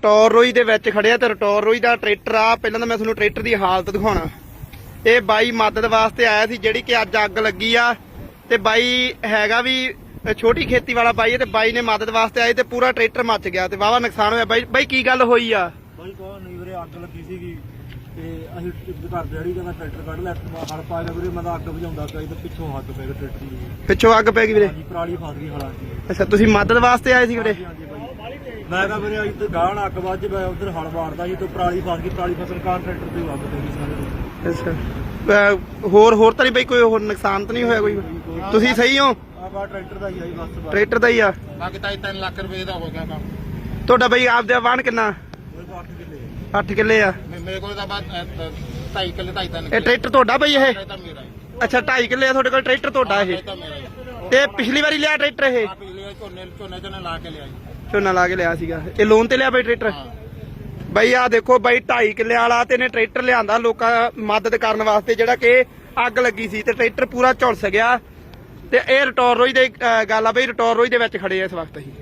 ਰਟੌਰ ਰੋਈ ਦੇ ਵਿੱਚ ਖੜਿਆ ਤੇ ਰਟੌਰ ਰੋਈ ਦਾ ਟਰੈਕਟਰ ਆ। ਪਹਿਲਾਂ ਤਾਂ ਮੈਂ ਤੁਹਾਨੂੰ ਟਰੈਕਟਰ ਦੀ ਹਾਲਤ ਦਿਖਾਉਣਾ। ਇਹ ਬਾਈ ਮਦਦ ਵਾਸਤੇ ਆਇਆ ਸੀ ਜਿਹੜੀ ਕਿ ਅੱਜ ਅੱਗ ਲੱਗੀ ਆ। ਤੇ ਬਾਈ ਹੈਗਾ ਵੀ ਛੋਟੀ ਖੇਤੀ ਵਾਲਾ ਬਾਈ ਹੈ ਤੇ ਬਾਈ ਨੇ ਮਦਦ ਵਾਸਤੇ ਆਏ ਤੇ ਪੂਰਾ ਟਰੈਕਟਰ ਮੱਚ ਗਿਆ ਤੇ ਵਾਵਾ ਨੁਕਸਾਨ ਹੋਇਆ। ਬਾਈ ਬਾਈ ਕੀ ਗੱਲ ਹੋਈ ਆ? ਬਾਈ ਕੋ ਨਹੀਂ ਵੀਰੇ ਅੱਗ ਲੱਗੀ ਸੀਗੀ ਤੇ ਅਸੀਂ ਘਰ ਦਿਹਾੜੀ ਦਾ ਟਰੈਕਟਰ ਕੱਢ ਲਿਆ ਹਲ ਪਾ ਲਿਆ ਵੀਰੇ ਮੈਂ ਤਾਂ ਅੱਗ ਬੁਝਾਉਂਦਾ ਸੀ ਤੇ ਪਿੱਛੋਂ ਹੱਥ ਪੈ ਗਿਆ ਟਰੈਕਟਰ ਪਿੱਛੋਂ ਅੱਗ ਪੈ ਗਈ ਵੀਰੇ। ਹਾਂਜੀ ਪਰਾਲੀ ਫਸ ਗਈ ਹਲਾਂ ਦੀ ਅੱਛਾ ਤੁਸੀਂ ਮਦਦ ਵਾਸਤੇ ਆਏ ਸੀ ਵੀਰੇ? ਮੈਂ ਕਹਾਂ ਵੀਰੇ ਅੱਜ ਤੇ ਗਾਹਣ ਅੱਗ ਵੱਜ ਮੈਂ ਉਧਰ ਹਲ ਮਾਰਦਾ ਸੀ ਤੇ ਪਰਾਲੀ ਫਸ ਗਈ ਪਰਾਲੀ ਫਸਲ ਕਾਰ ਟਰੈਕਟਰ ਤੇ ਪੈ ਗਈ ਸਾਰੇ। ਅੱਛਾ। ਹੋਰ ਹੋਰ ਤਾਂ ਨਹੀਂ ਬਈ ਕੋਈ ਹੋਰ ਨੁਕਸਾਨ ਤਾਂ ਨਹੀਂ ਹੋਇਆ ਕੋਈ? ਤੁਸੀਂ ਸਹੀ ਹੋ? ਆਹ ਬਾ ਟਰੈਕਟਰ ਦਾ ਹੀ ਆਈ ਬਸ ਬਸ। ਟਰੈਕਟਰ ਦਾ ਹੀ ਆ? ਬਾਕੀ ਤਾਂ 3 ਲੱਖ ਰੁਪਏ ਦਾ ਹੋ ਗਿਆ ਕੰਮ। ਤੁਹਾਡਾ ਬਈ ਆਪਦੇ ਵਾਹਨ ਕਿੰਨਾ? ਮੇਰੇ ਕੋਲ 8 ਕਿੱਲੇ 8 ਕਿੱਲੇ ਆ? ਮੇ- ਮੇਰੇ ਕੋਲ ਤਾਂ ਬਾਅਦ 2.5 ਕਿੱਲੇ 2.5 ਤਿੰਨ ਇਹ ਟਰੈਕਟਰ ਤੁਹਾਡਾ ਬਈ ਇਹ? ਇਹ ਤਾਂ ਮੇਰਾ ਹੈ। ਅੱਛਾ 2.5 ਕਿੱਲੇ ਆ ਤੁਹਾਡੇ ਕੋਲ ਟਰੈਕਟਰ ਤੁਹਾਡਾ ਇਹ? ਇਹ ਤਾਂ ਮੇਰਾ ਹੈ। ਤੇ ਪਿਛਲੀ ਵਾਰੀ ਲਿਆ ਟਰੈਕਟਰ ਇਹ? ਆ ਪਿਛਲੇ ਵਾਰ ਝੋਨੇ ਝੋਨੇ ਝੋਨੇ ਲਾ ਕੇ ਲਿਆਈ ਝੋਨਾ ਲਾ ਕੇ ਲਿਆ ਸੀਗਾ। ਇਹ ਲੋਨ ਤੇ ਲਿਆ ਬਈ ਟਰੈਕਟਰ? ਬਈ ਆ ਦੇਖੋ ਬਈ 2.5 ਕਿੱਲੇ ਵਾਲਾ ਤੇ ਇਹਨੇ ਟਰੈਕਟਰ ਲਿਆਂਦਾ। ਲੋਕਾਂ ਮਦਦ ਕਰਨ ਵਾਸਤੇ ਜਿਹੜਾ ਕਿ ਅੱਗ ਲੱਗੀ ਸੀ ਤੇ ਟਰੈਕਟਰ ਪੂਰਾ ਝੁਲਸ ਗਿਆ। ਤੇ ਇਹ ਰਟੌਰ ਰੋਈ ਦੇ ਗੱਲ ਆ ਬਈ ਰਟੌਰ ਰੋਈ ਦੇ ਵਿੱਚ ਖੜੇ ਆ ਇਸ ਵਕਤ ਅਸੀਂ।